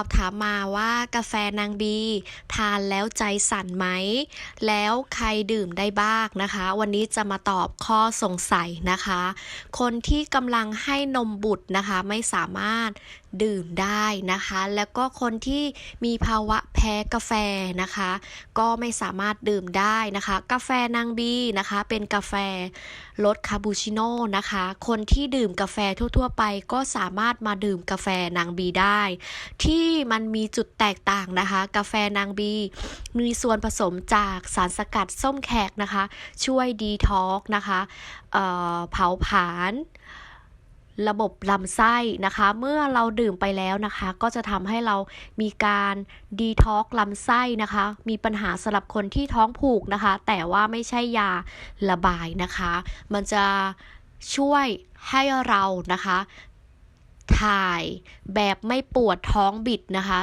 อบถามมาว่ากาแฟนางบี ทานแล้วใจสั่นไหม แล้วใครดื่มได้บ้างนะคะ วันนี้จะมาตอบข้อสงสัยนะคะ คนที่กำลังให้นมบุตรนะคะไม่สามารถดื่มได้นะคะ แล้วก็คนที่มีภาวะแพ้กาแฟนะคะ ก็ไม่สามารถดื่มได้นะคะ กาแฟนางบีนะคะ เป็นกาแฟรสคาปูชิโน่นะคะ คนที่ดื่มกาแฟทั่ว ๆ ไปก็สามารถมาดื่มกาแฟนางบีได้ ที่มันมีจุดแตกต่างนะคะ กาแฟนางบี มีส่วนผสมจากสารสกัดส้มแขกนะคะ ช่วยดีท็อกนะคะเเผาผลาญระบบลำไส้นะคะ เมื่อเราดื่มไปแล้วนะคะ ก็จะทำให้เรามีการดีท็อกลำไส้นะคะ มีปัญหาสำหรับคนที่ท้องผูกนะคะ แต่ว่าไม่ใช่ยาระบายนะคะ มันจะช่วยให้เรานะคะ ถ่ายแบบไม่ปวดท้องบิดนะคะ